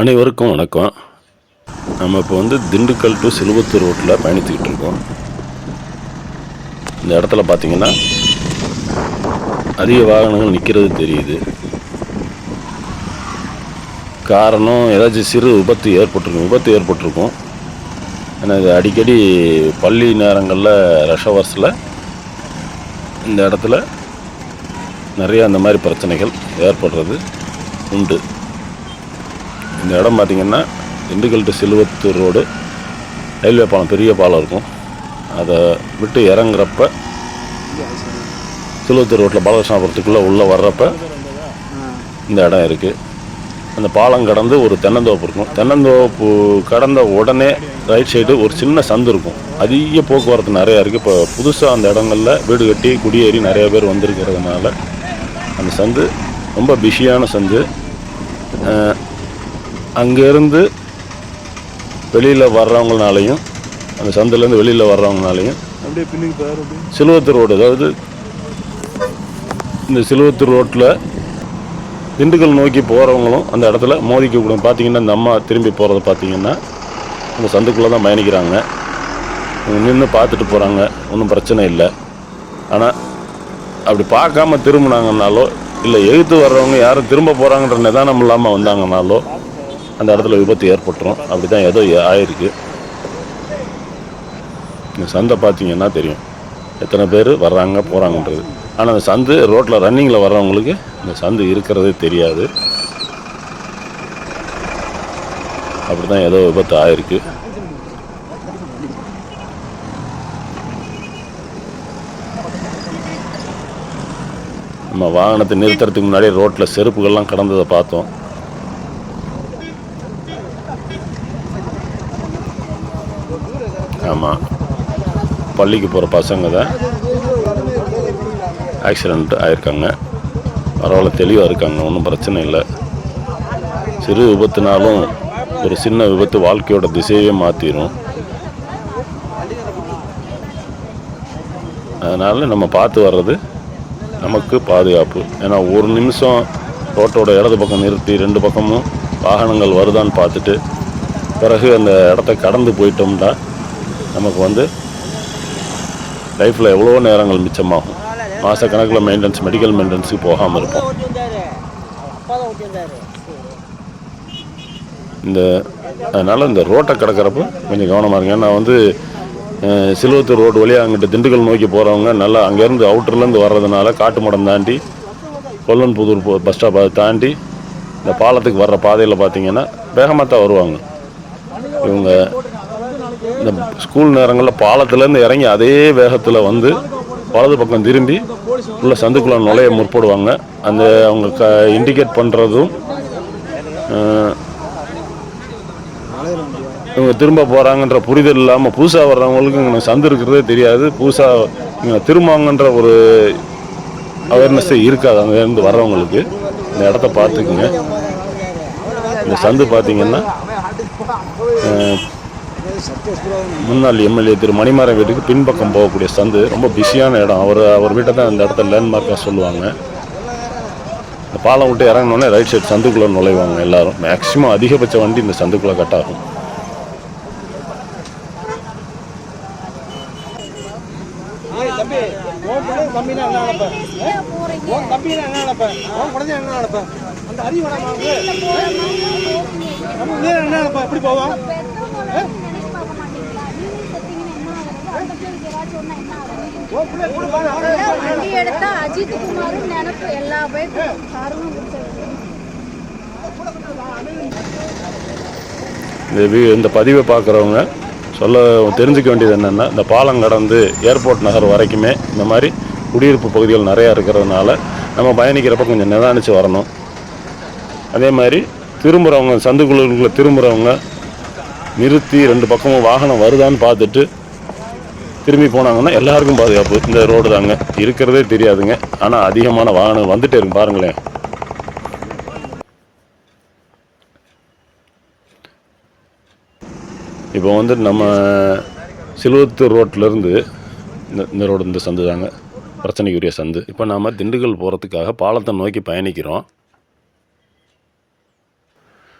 அனைவருக்கும் வணக்கம். நம்ம இப்போ வந்து திண்டுக்கல் டு சிலுவத்தூர் ரோட்டில் பயணித்துக்கிட்டு இருக்கோம். இந்த இடத்துல பார்த்தீங்கன்னா அதிக வாகனங்கள் நிற்கிறது தெரியுது. காரணம் ஏதாச்சும் சிறு விபத்து ஏற்பட்டிருக்கும். விபத்து ஏற்பட்டிருக்கும். ஏன்னா இது அடிக்கடி பள்ளி நேரங்களில் ரஷ் ஹவர்ஸில் இந்த இடத்துல நிறைய அந்த மாதிரி பிரச்சனைகள் ஏற்படுறது உண்டு. இந்த இடம் பார்த்தீங்கன்னா Dindigul to Siluvathur road. Railway பாலம் பெரிய பாலம் இருக்கும். அதை விட்டு இறங்குறப்ப சிலுவத்தூர் ரோட்டில் பாலகிருஷ்ணாபுரத்துக்குள்ளே உள்ளே வர்றப்ப இந்த இடம் இருக்குது அந்த பாலம் கடந்து ஒரு தென்னந்தோப்பு இருக்கும். தென்னந்தோப்பு கடந்த உடனே ரைட் சைடு ஒரு சின்ன சந்து இருக்கும். அதிக போக்குவரத்து நிறையா இருக்குது இப்போ புதுசாக அந்த இடங்கள்ல வீடு கட்டி குடியேறி நிறைய பேர் வந்திருக்கிறதுனால அந்த சந்து ரொம்ப பிஸியான சந்து. அங்கேருந்து வெளியில் வர்றவங்கனாலையும் அந்த சந்துலேருந்து வெளியில் வர்றவங்கனாலையும் அப்படியே பின்னுக்கு சிலுவத்தூர் ரோடு அதாவது இந்த சிலுவத்தூர் ரோட்டில் திண்டுக்கல் நோக்கி போகிறவங்களும் அந்த இடத்துல மோதிக்க கூடும். பார்த்தீங்கன்னா இந்த அம்மா திரும்பி போகிறத பார்த்தீங்கன்னா அந்த சந்துக்குள்ளே தான் பயணிக்கிறாங்க. நின்று பார்த்துட்டு போகிறாங்க ஒன்றும் பிரச்சனை இல்லை. ஆனால் அப்படி பார்க்காம திரும்பினாங்கனாலோ இல்லை எதிர்த்து வர்றவங்க யாரும் திரும்ப போகிறாங்கன்ற நிதானம் இல்லாமல் வந்தாங்கனாலோ அந்த இடத்துல விபத்து ஏற்பட்டுரும். அப்படி தான் ஏதோ ஆயிருக்கு. இந்த சந்தை பார்த்தீங்கன்னா தெரியும். எத்தனை பேர் வர்றாங்க போகிறாங்கன்றது ஆனால் அந்த சந்து ரோட்டில் ரன்னிங்கில் வர்றவங்களுக்கு இந்த சந்து இருக்கிறதே தெரியாது. அப்படி தான் ஏதோ விபத்து ஆயிருக்கு. நம்ம வாகனத்தை நிறுத்துறதுக்கு முன்னாடி ரோட்டில் செருப்புகள்லாம் கடந்ததை பார்த்தோம். ஆமாம் பள்ளிக்கு போகிற பசங்க தான் ஆக்சிடெண்ட் ஆயிருக்காங்க. பரவாயில்ல தெளிவாக இருக்காங்க ஒன்றும் பிரச்சனை இல்லை. சிறு விபத்துனாலும் ஒரு சின்ன விபத்து வாழ்க்கையோட திசையே மாற்றிடும் அதனால் நம்ம பார்த்து வர்றது நமக்கு பாதுகாப்பு. ஏன்னா ஒரு நிமிஷம் ரோட்டோட இடது பக்கம் நிறுத்தி ரெண்டு பக்கமும் வாகனங்கள் வருதான்னு பார்த்துட்டு பிறகு அந்த இடத்த கடந்து போயிட்டோம்னா நமக்கு வந்து லைஃப்பில் எவ்வளோ நேரங்கள் மிச்சமாகும். மாதக்கணக்கில் மெயின்டெனன்ஸ் மெடிக்கல் மெயின்டெனன்ஸுக்கு போகாமல் இருப்போம். இந்த அதனால் இந்த ரோட்டை கிடக்கிறப்ப கொஞ்சம் கவனமாக இருங்க. நான் வந்து சிலுவத்தூர் ரோடு வழியாக அங்கிட்ட திண்டுக்கல் நோக்கி போகிறவங்க நல்லா அங்கேருந்து அவுட்டர்லேருந்து வர்றதுனால காட்டு மடம் தாண்டி கொல்லன்புதூர் போ- பஸ் ஸ்டாப் அதை தாண்டி இந்த பாலத்துக்கு வர்ற பாதையில் பார்த்தீங்கன்னா வேகமாக தான் வருவாங்க. இவங்க இந்த ஸ்கூல் நேரங்களில் பாலத்துலேருந்து இறங்கி அதே வேகத்தில் வந்து வலது பக்கம் திரும்பி உள்ள சந்துக்குள்ள நுழைய முற்படுவாங்க. அந்த அவங்க க இண்டிகேட் பண்ணுறதும் இவங்க திரும்ப போகிறாங்கன்ற புரிதல் இல்லாமல் புதுசாக வர்றவங்களுக்கு இங்கே சந்து இருக்கிறதே தெரியாது. புதுசாக இங்கே திரும்புவாங்கன்ற ஒரு அவேர்னஸ்ஸே இருக்காது. அங்கேருந்து வர்றவங்களுக்கு இந்த இடத்த பார்த்துக்குங்க. இந்த சந்து பார்த்தீங்கன்னா முன்னாள் எம்எல்ஏ திரு மணிமாறன் வீட்டுக்கு பின்பக்கம் போகக்கூடிய சந்து ரொம்ப பிஸியான இடம். அவர் அவர் வீட்டை தான் இந்த இடத்த லேண்ட்மார்க்காக சொல்லுவாங்க. இந்த பாலம் விட்டு இறங்கினோடனே ரைட் சைடு சந்துக்குள்ளே நுழைவாங்க எல்லாரும். மேக்ஸிமம் அதிகபட்ச வண்டி இந்த சந்துக்குள்ளே கட் ஆகும். என்ன நினைப்ப உன் தம்பினா என்ன நினைப்ப உன் குழந்தை என்ன நினைப்ப அந்த அறிவு வேணாமா உனக்கு நம்ம நீ என்ன நினைப்ப எப்படி போவோம் உன் பிள்ளை கூட பாரு அவனே வண்டி எடுத்தா அஜித் குமாரும் நினப்பு எல்லா பேருக்கும் இந்த வீ- இந்த பதிவை பார்க்குறவங்க சொல்ல தெரிஞ்சுக்க வேண்டியது என்னென்னா இந்த பாலம் கடந்து ஏர்போர்ட் நகர் வரைக்குமே இந்த மாதிரி குடியிருப்பு பகுதிகள் நிறையா இருக்கிறதுனால நம்ம பயணிக்கிறப்ப கொஞ்சம் நிதானித்து வரணும். அதே மாதிரி திரும்புகிறவங்க சந்துக்குழுக்குள்ளே திரும்புகிறவங்க நிறுத்தி ரெண்டு பக்கமும் வாகனம் வருதான்னு பார்த்துட்டு திரும்பி போனாங்கன்னா எல்லாருக்கும் பாதுகாப்பு. இந்த ரோடு தாங்க. இருக்கிறதே தெரியாதுங்க. ஆனால் அதிகமான வாகனம் வந்துட்டே இருக்கும் பாருங்களேன். இப்போ வந்து நம்ம சிலுவத்தூர் ரோட்டிலேருந்து இந்த இந்த ரோடு இந்த சந்து தாங்க. பிரச்சனைக்குரிய சந்து. இப்போ நாம் திண்டுக்கல் போகிறதுக்காக பாலத்தை நோக்கி பயணிக்கிறோம்.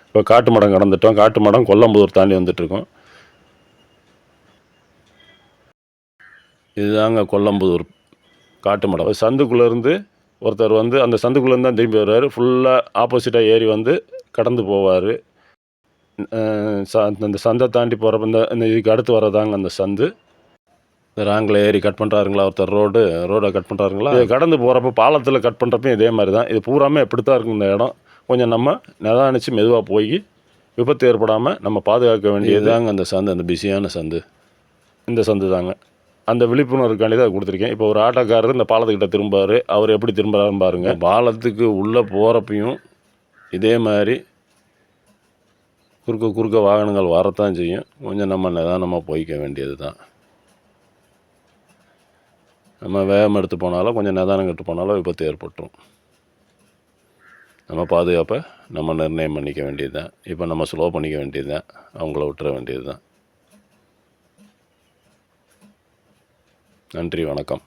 இப்போ காட்டு மடம் கடந்துட்டோம். காட்டு மடம் கொல்லம்புதூர் தாண்டி வந்துட்டுருக்கோம். இதுதாங்க கொல்லம்புதூர் காட்டு மடம் சந்துக்குள்ளேருந்து ஒருத்தர் வந்து அந்த சந்துக்குள்ளேருந்து தான் திரும்பி வருவார். ஃபுல்லாக ஆப்போசிட்டாக ஏறி வந்து கடந்து போவார். அந்த சந்தை தாண்டி போகிறப்ப இந்த இந்த இதுக்கு அடுத்து வரதாங்க அந்த சந்து. இந்த ராங்கில் ஏறி கட் பண்ணுறாருங்களா ஒருத்தர்? ரோடு ரோடை கட் பண்ணுறாருங்களா இது கடந்து போகிறப்ப பாலத்தில் கட் பண்ணுறப்பையும் இதே மாதிரி தான் இது பூராமே இப்படி தான் இருக்கும் இந்த இடம். கொஞ்சம் நம்ம நிதானிச்சு மெதுவாக போய் விபத்து ஏற்படாமல் நம்ம பாதுகாக்க வேண்டியதுதாங்க அந்த சந்து அந்த பிஸியான சந்து. இந்த சந்து தாங்க அந்த விழிப்புணர்வுக்காண்டி தான் கொடுத்துருக்கேன். இப்போ ஒரு ஆட்டோக்காரர் இந்த பாலத்துக்கிட்ட திரும்புவார் அவர் எப்படி திரும்புறாருன்னு பாருங்கள் பாலத்துக்கு உள்ளே போகிறப்பையும் இதே மாதிரி குறுக்க குறுக்க வாகனங்கள் வரத்தான் செய்யும். கொஞ்சம் நம்ம நிதானமாக போய்க்க வேண்டியது தான் நம்ம வேகம் எடுத்து போனாலும் கொஞ்சம் நிதானம் கெட்டு போனாலும் விபத்து ஏற்பட்டுரும். நம்ம பாதுகாப்பை நம்ம நிர்ணயம் பண்ணிக்க வேண்டியது தான் இப்போ நம்ம ஸ்லோ பண்ணிக்க வேண்டியது தான் அவங்கள விட்டுற வேண்டியது தான் நன்றி வணக்கம்.